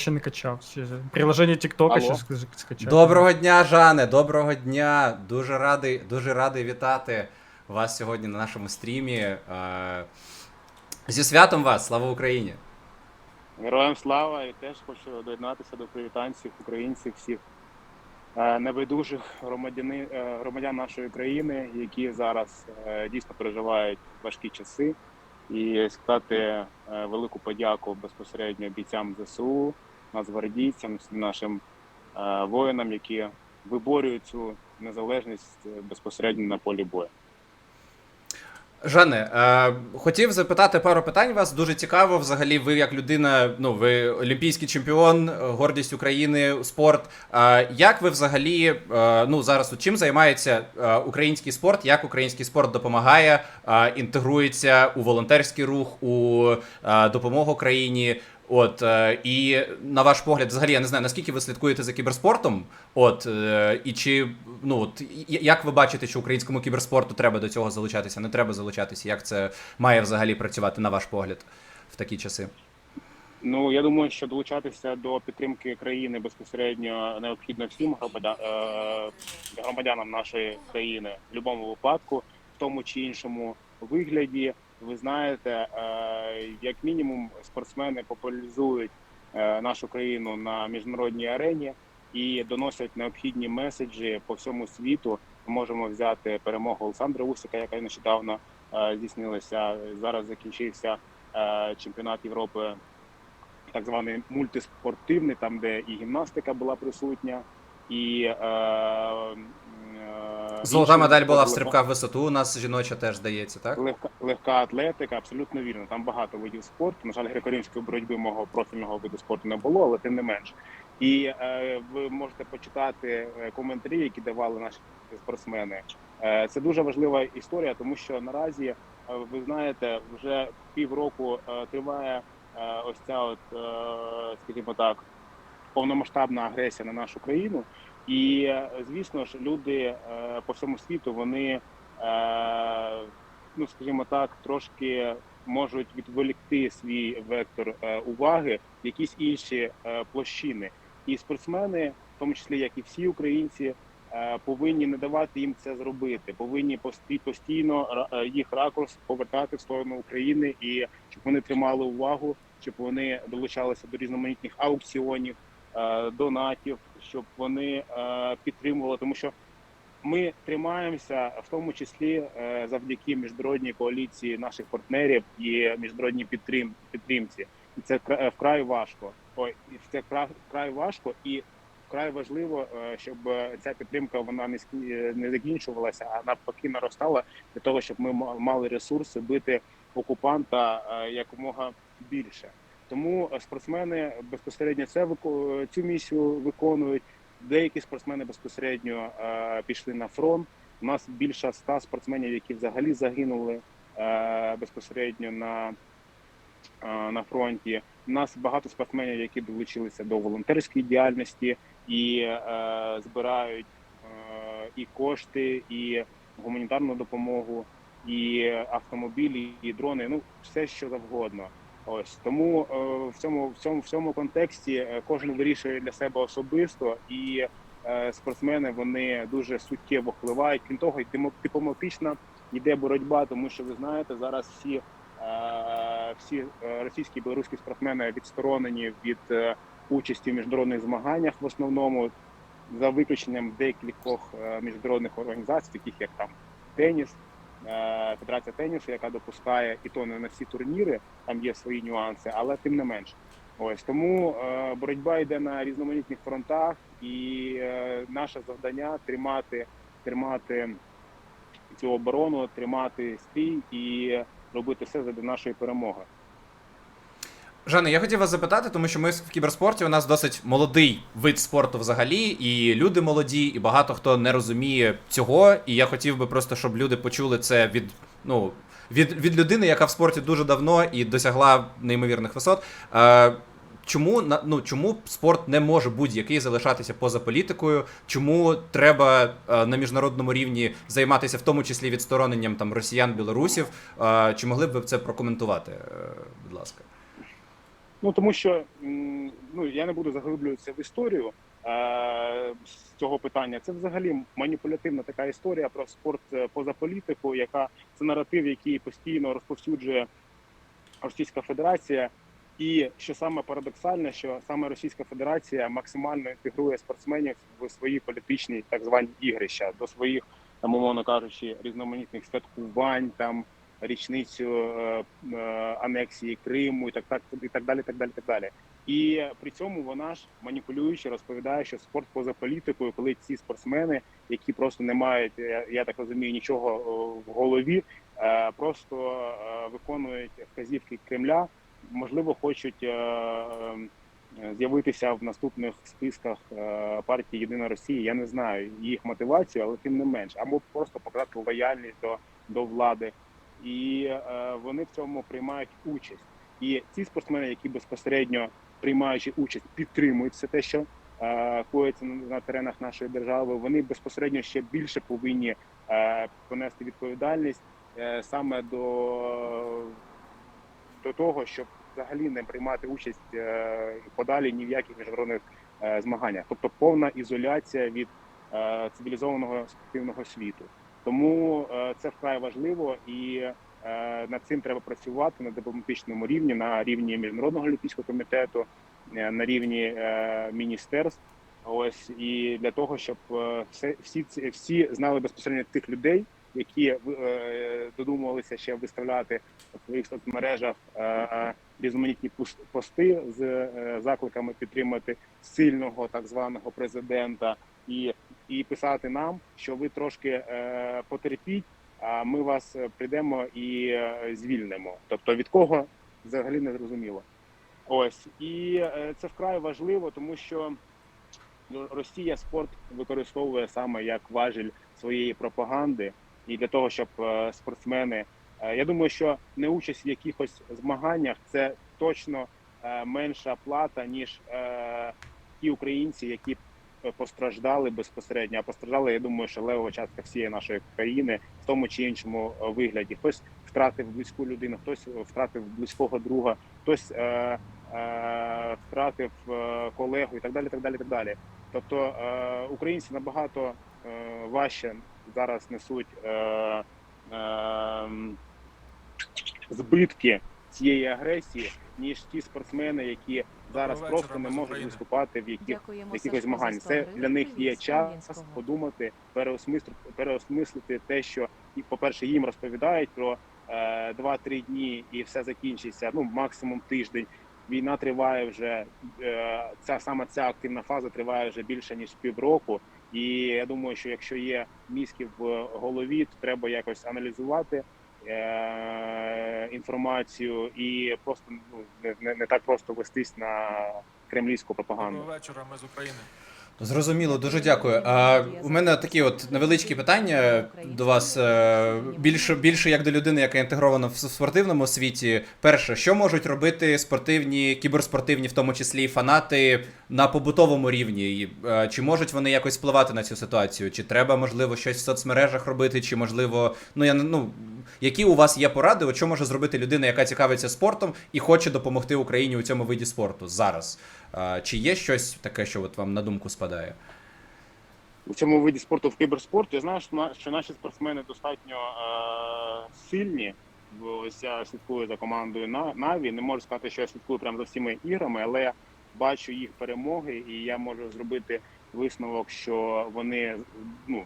ще не качав. Ще... Приложення TikTok ще скачав. Доброго дня, Жане! Доброго дня! Дуже радий, дуже радий вітати вас сьогодні на нашому стрімі. Е, Зі святом вас! Слава Україні! Героям слава і теж хочу доєднатися до привітань всіх українців, всіх е, небайдужих громадяни, е, громадян нашої країни, які зараз дійсно переживають важкі часи, і сказати велику подяку безпосередньо бійцям ЗСУ, нацгвардійцям, нашим е, воїнам, які виборюють цю незалежність е, безпосередньо на полі бою. Жане, е, хотів запитати пару питань вас. Дуже цікаво. Взагалі, ви як людина, ну ви олімпійський чемпіон, гордість України, спорт. Е, як ви взагалі е, ну зараз чим займається е, український спорт? Як український спорт допомагає, е, інтегрується у волонтерський рух, у е, допомогу країні? От е, і на ваш погляд, взагалі, я не знаю, наскільки ви слідкуєте за кіберспортом? От е, і чи ну от як ви бачите, що українському кіберспорту треба до цього залучатися? Не треба залучатися? Як це має взагалі працювати на ваш погляд в такі часи? Ну я думаю, що долучатися до підтримки країни безпосередньо необхідно всім е, громадянам нашої країни в будь-якому випадку, в тому чи іншому вигляді. Ви знаєте, е, як мінімум, спортсмени популяризують е, нашу країну на міжнародній арені і доносять необхідні меседжі по всьому світу. Ми можемо взяти перемогу Олександра Усика, яка нещодавно е, здійснилася. Зараз закінчився чемпіонат Європи так званий мультиспортивний, там де і гімнастика була присутня, і Золота медаль була в стрибках в висоту. У нас жіноча теж здається, так? Легка, легка атлетика, абсолютно вірно. Там багато видів спорту. На жаль, греко-римської боротьби мого профільного виду спорту не було, але тим не менш. І е, ви можете почитати е, коментарі, які давали наші спортсмени. Е, це дуже важлива історія, тому що наразі е, ви знаєте, вже півроку е, триває е, ось ця, от, е, скажімо так, повномасштабна агресія на нашу країну. І е, звісно ж, люди е, по всьому світу вони, е, ну скажімо так, трошки можуть відволікти свій вектор уваги в якісь інші площини. І спортсмени, в тому числі як і всі українці, повинні не давати їм це зробити. Повинні пості- постійно їх ракурс повертати в сторону України і щоб вони тримали увагу, щоб вони долучалися до різноманітних аукціонів донатів, щоб вони е, підтримували, тому що ми тримаємося в тому числі е, завдяки міжнародній коаліції наших партнерів і міжнародній підтрим, підтримці. І це вкра- вкрай важко. Ой, це вкрай, важко і вкрай важливо, е, щоб ця підтримка вона не не закінчувалася, а навпаки наростала для того, щоб ми ма- мали ресурси бити окупанта якомога більше. Тому е, спортсмени безпосередньо це цю місію виконують. Деякі спортсмени безпосередньо е, пішли на фронт. У нас більше ста спортсменів, які взагалі загинули е, безпосередньо на, на фронті. У нас багато спортсменів, які долучилися до волонтерської діяльності і збирають і кошти, і гуманітарну допомогу, і автомобілі, і дрони. Ну все що завгодно. Ось тому е, в цьому в цьому в цьому контексті е, кожен вирішує для себе особисто, і е, спортсмени вони дуже суттєво впливають. Крім того, й дипломатична йде боротьба, тому що ви знаєте, зараз всі, всі російські і білоруські спортсмени відсторонені від участі в міжнародних змаганнях в основному, за виключенням декількох міжнародних організацій, таких як там теніс. Е, Федерація тенісу, яка допускає і то не на всі турніри, там є свої нюанси, але тим не менш. Ось тому е, боротьба йде на різноманітних фронтах, і е, наше завдання тримати, тримати цю оборону, тримати стрій і робити все для нашої перемоги. Жане, я хотів вас запитати, тому що ми в кіберспорті у нас досить молодий вид спорту взагалі, і люди молоді, і багато хто не розуміє цього. І я хотів би просто, щоб люди почули це від ну. Від, від людини, яка в спорті дуже давно і досягла неймовірних висот. Е, чому ну чому спорт не може будь-який залишатися поза політикою? Чому треба е, на міжнародному рівні займатися в тому числі відстороненням там росіян, білорусів? Е, чи могли б ви це прокоментувати, е, будь ласка? Ну тому що ну я не буду заглиблюватися в історію е, з цього питання. Це взагалі маніпулятивна така історія про спорт е, поза політику, яка це наратив, який постійно розповсюджує Російська Федерація. І що саме парадоксальне, що саме Російська Федерація максимально інтегрує спортсменів в свої політичні так звані ігрища до своїх там, умовно кажучи, різноманітних святкувань, там річницю е, е, анексії Криму і так, так і так далі. Так далі, так далі. І при цьому вона ж маніпулюючи розповідає, що спорт поза політикою, коли ці спортсмени, які просто не мають, я, так розумію, нічого в голові, е, просто е, виконують вказівки Кремля, можливо, хочуть. е, е, З'явитися в наступних списках е, партії Єдина Росія. Я не знаю їх мотивацію, але тим не менш, або просто показати лояльність до, до влади, і е, вони в цьому приймають участь. І ці спортсмени, які безпосередньо приймаючи участь, підтримують все те, що е, коїться на, на теренах нашої держави. Вони безпосередньо ще більше повинні е, понести відповідальність е, саме до, до того, щоб взагалі не приймати участь е, подалі ні в яких міжнародних е, змаганнях, тобто повна ізоляція від е, цивілізованого спортивного світу. Тому е, це вкрай важливо і е, над цим треба працювати на дипломатичному рівні, на рівні міжнародного олімпійського комітету, е, на рівні міністерств. Ось і для того, щоб все всі ці всі знали безпосередньо тих людей, які додумувалися ще виставляти в своїх соцмережах різноманітні пости з закликами підтримати сильного так званого президента і, і писати нам, що ви трошки е, потерпіть, а ми вас е, прийдемо і е, звільнимо. Тобто від кого взагалі не зрозуміло. Ось і це вкрай важливо, тому що ну, Росія спорт використовує саме як важіль своєї пропаганди, і для того, щоб спортсмени. Я думаю, що не участь в якихось змаганнях це точно менша плата, ніж ті українці, які постраждали безпосередньо. А постраждали, я думаю, що левова частка всієї нашої країни в тому чи іншому е, вигляді. Хтось втратив близьку людину, хтось втратив близького друга, хтось е, е, втратив е, колегу і так далі. Так далі, так далі. Тобто е, українці набагато е, важче зараз несуть е, е, збитки цієї агресії, ніж ті спортсмени, які зараз просто не можуть виступати в яких якихось змагань. Це для них є час подумати, переосмислити, переосмислити те, що і, по-перше, їм розповідають про е, 2-3 дні і все закінчиться. Ну максимум тиждень. Війна триває вже е, ця саме ця активна фаза триває вже більше ніж півроку. І я думаю, що якщо є мізки в голові, то треба якось аналізувати е, інформацію і просто ну не, не, не так просто вестись на кремлівську пропаганду. Доброго вечора, ми з України. Зрозуміло, дуже дякую. А у мене такі от невеличкі питання до вас е, більше більше як до людини, яка інтегрована в спортивному світі. Перше, що можуть робити спортивні, кіберспортивні, в тому числі і фанати на побутовому рівні? І, е, Чи можуть вони якось впливати на цю ситуацію? Чи треба можливо щось в соцмережах робити? Чи можливо, ну я не- ну які у вас є поради? Що може зробити людина, яка цікавиться спортом і хоче допомогти Україні у цьому виді спорту зараз? Чи є щось таке, що от вам на думку спадає? у цьому виді спорту в кіберспорту. Я знаю, що, на- що наші спортсмени достатньо е, сильні. Ось я слідкую за командою На- Наві. Не можу сказати, що я слідкую прямо за всіма іграми, але я бачу їх перемоги, і я можу зробити висновок, що вони ну,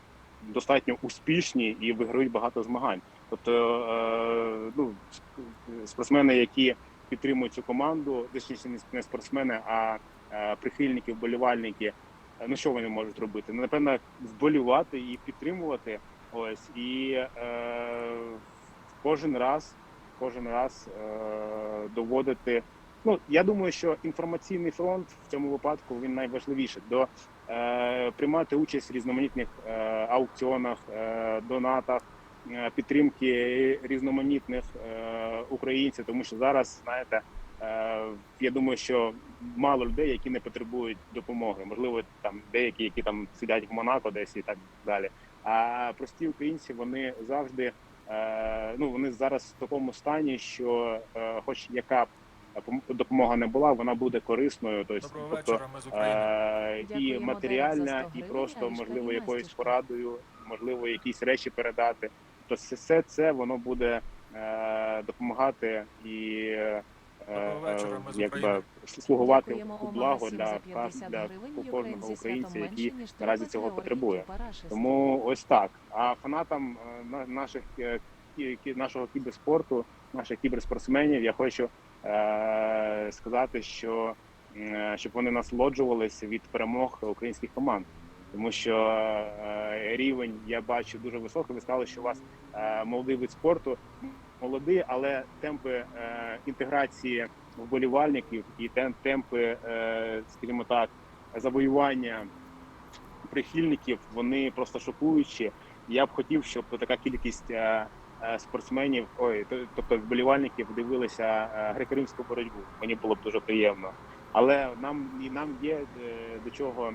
достатньо успішні і виграють багато змагань. Тобто, е, ну, спортсмени, які підтримують цю команду, точніше не- спортсмени, а е, прихильники, вболівальники. Е, Ну що вони можуть робити? Ну, напевно, вболівати і підтримувати. Ось і е, кожен раз, кожен раз е, доводити. Ну я думаю, що інформаційний фронт в цьому випадку він найважливіший до е, приймати участь в різноманітних е, аукціонах, е, донатах, підтримки різноманітних е, українців, тому що зараз знаєте. Е, Я думаю, що мало людей, які не потребують допомоги. Можливо, там деякі, які там сидять в Монако, десь і так далі. А прості українці вони завжди е, ну вони зараз в такому стані, що, е, хоч яка пом- допомога не була, вона буде корисною. Тобто, Доброго тобто вечора, ми з України. е, і матеріальна, Дарек, за 100 і просто можливо якоюсь порадою, можливо, якісь речі передати. Тобто все- це воно буде е, допомагати і е, якби слугувати Дякуємо, у благо для нас, для кожного українця, який наразі цього потребує. Тому ось так. А фанатам е, наших нашого кіберспорту, наших кіберспортсменів, я хочу е, сказати, що е, щоб вони насолоджувалися від перемог українських команд. Тому що е, рівень я бачу дуже високий. Ви сказали, що у вас е, молодий вид спорту, молодий, але темпи е, інтеграції вболівальників і темпи, скажімо так, завоювання прихильників вони просто шокуючі. Я б хотів, щоб така кількість спортсменів, ой, тобто вболівальників дивилися греко-римську боротьбу. Мені було б дуже приємно. Але нам і нам є до чого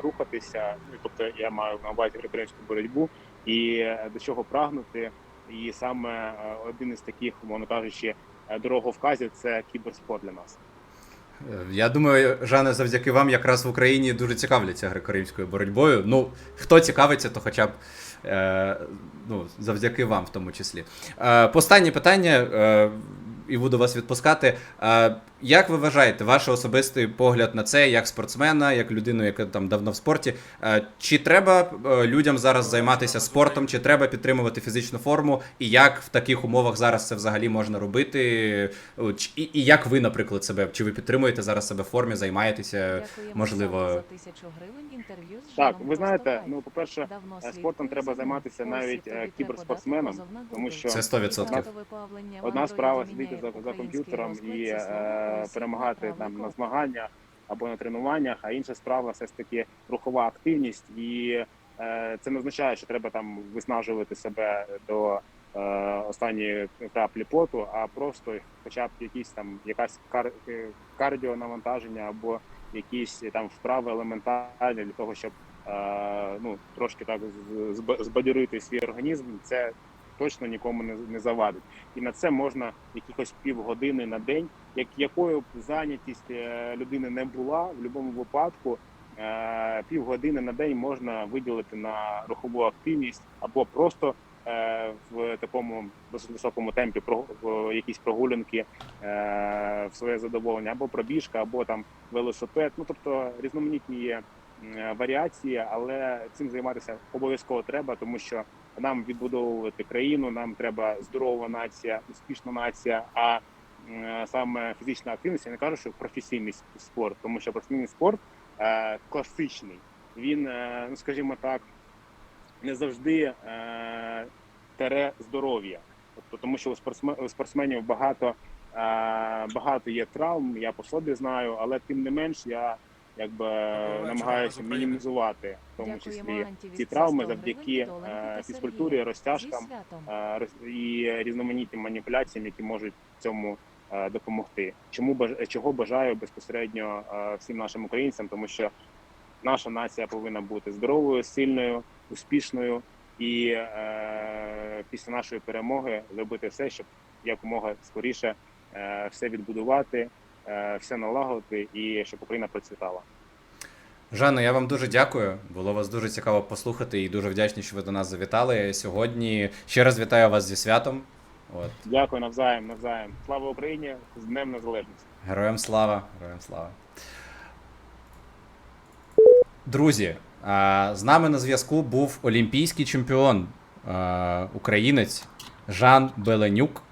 рухатися. Ну, Тобто я маю на увазі греко-римську боротьбу і е, до чого прагнути. І саме е, один із таких, умовно кажучи, е, дороговказів це кіберспорт для нас. Я думаю, Жане, завдяки вам якраз в Україні дуже цікавляться греко-римською боротьбою. Ну, хто цікавиться, то хоча б е, ну, завдяки вам в тому числі. Е, останнє питання, е, і буду вас відпускати. Е, як ви вважаєте, ваш особистий погляд на це, як спортсмена, як людину, яка там давно в спорті? Е, чи треба е, людям зараз займатися спортом, чи треба підтримувати фізичну форму? І як в таких умовах зараз це взагалі можна робити? І, і як ви, наприклад, себе? Чи ви підтримуєте зараз себе в формі, займаєтеся? Можливо- за тисячу гривень. Інтерв'ю Так, ви знаєте, ну по-перше, Давно е, спортом треба займатися навіть, на тому що- Це 100%. Інтернетове Одна справа сидіти за, за комп'ютером і е, словами «Росія перемагати правий там на змаганнях або на тренуваннях, а інша справа все ж таки рухова активність, і е, це не означає, що треба там виснажувати себе до е, останньої краплі поту, а просто хоча б якісь там якась кар, е, кардіонавантаження або якісь там вправи елементарні для того, щоб е, ну трошки так з- зб- збадьорити свій організм. Це точно нікому не, не завадить. І на це можна якихось півгодини на день, як якою б зайнятість е, людини не була, в будь-якому випадку е, півгодини на день можна виділити на рухову активність або просто е, в такому досить високому темпі про якісь прогулянки в своє задоволення, або пробіжка, або там велосипед. Ну тобто різноманітні є варіації, але цим займатися обов'язково треба, тому що нам відбудовувати країну, нам треба здорова нація, успішна нація. А саме фізична активність, я не кажу, що професійний спорт, тому що професійний спорт е, класичний. Він, е, ну скажімо так, не завжди е, тере здоров'я. Тобто, тому що у спортсме- у спортсменів багато, е, багато є травм, я по собі знаю, але тим не менш я якби намагаюся мінімізувати в тому числі ці травми завдяки е, фізкультурі, розтяжкам е, і різноманітним маніпуляціям, які можуть цьому е, допомогти. Чому чого бажаю безпосередньо всім нашим українцям, тому що наша нація повинна бути здоровою, сильною, успішною і е, після нашої перемоги зробити все, щоб якомога скоріше е, все відбудувати, все налагодити і щоб Україна процвітала. Жанна, я вам дуже дякую. Було вас дуже цікаво послухати і дуже вдячний, що ви до нас завітали сьогодні. Ще раз вітаю вас зі святом. От. Дякую навзаєм, навзаєм. Слава Україні з Днем Незалежності. Героям слава, героям слава. Друзі, з нами на зв'язку був олімпійський чемпіон, українець Жан Беленюк.